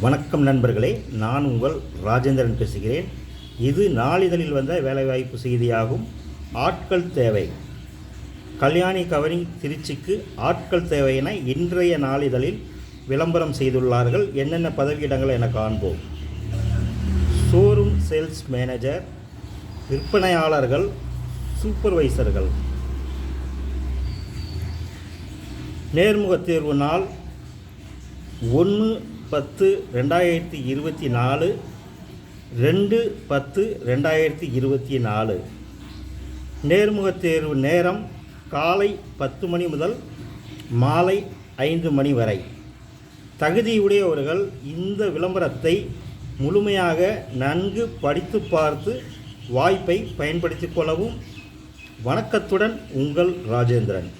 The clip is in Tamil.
வணக்கம் நண்பர்களே நான் உங்கள் ராஜேந்திரன் பேசுகிறேன். இது நாளிதழில் வந்த வேலைவாய்ப்பு செய்தியாகும். ஆட்கள் தேவை. கல்யாணி கவரிங் திருச்சிக்கு ஆட்கள் தேவை என இன்றைய நாளிதழில் விளம்பரம் செய்துள்ளார்கள். என்னென்ன பதவியிடங்கள் என காண்போம். ஷோரூம் சேல்ஸ் மேனேஜர் விற்பனையாளர்கள் சூப்பர்வைசர்கள். நேர்முகத் தேர்வு நாள் ஒன்று பத்து ரெண்டாயிரத்தி இருபத்தி நாலு ரெண்டு பத்து ரெண்டாயிரத்தி இருபத்தி நாலு. நேர்முகத் தேர்வு நேரம் காலை பத்து மணி முதல் மாலை ஐந்து மணி வரை. தகுதியுடையவர்கள் இந்த விளம்பரத்தை முழுமையாக நன்கு படித்து பார்த்து வாய்ப்பை பயன்படுத்திக் கொள்ளவும். வணக்கத்துடன் உங்கள் ராஜேந்திரன்.